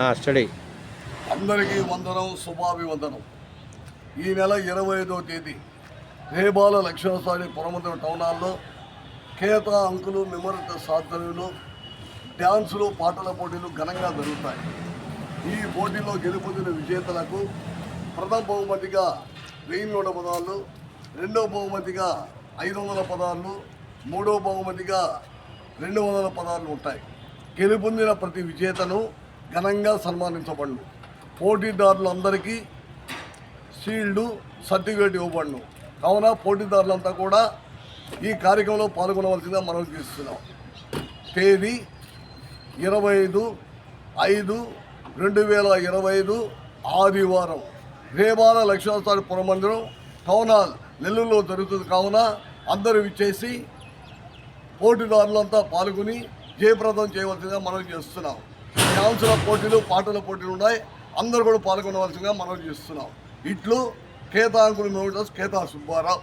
Study. అందరికీ వందనం శుభాభివందనం. ఈ నెల ఇరవై ఐదవ తేదీ రేబాల లక్ష్మణస్వామి పురమందరం టౌన్ హాల్లో కేత అంకులు మెమోరిట సాధనలు డ్యాన్సులు పాటల పోటీలు ఘనంగా జరుగుతాయి. ఈ పోటీలో గెలుపొందిన విజేతలకు ప్రథమ బహుమతిగా వెయ్యి నూట పదాలు రెండవ బహుమతిగా ఐదు వందల పదాలు మూడవ బహుమతిగా రెండు వందల పదాలు ఉంటాయి. గెలుపొందిన ప్రతి విజేతను ఘనంగా సన్మానించబడును. పోటీదారులందరికీ షీల్డు సర్టిఫికేట్ ఇవ్వబడును. కావున పోటీదారులంతా కూడా ఈ కార్యక్రమంలో పాల్గొనవలసిందిగా మనం చేస్తున్నాం. తేదీ ఇరవై ఐదు ఐదు రెండు వేల ఇరవై ఐదు ఆదివారం. రేబాల లక్ష్మణస్వామి పురమందిరం టౌన్ హాల్ నెల్లూరులో జరుగుతుంది. కావున అందరూ విచ్చేసి పోటీదారులంతా పాల్గొని జయప్రదం చేయవలసిందిగా మనం చేస్తున్నాం. డాన్సుల పోటీలు పాటల పోటీలు ఉన్నాయి. అందరూ కూడా పాల్గొనవలసిందిగా మనం చేస్తున్నాం. ఇట్లు కేతాంకుడు మోటార్స్ కేతా సుబ్బారావు.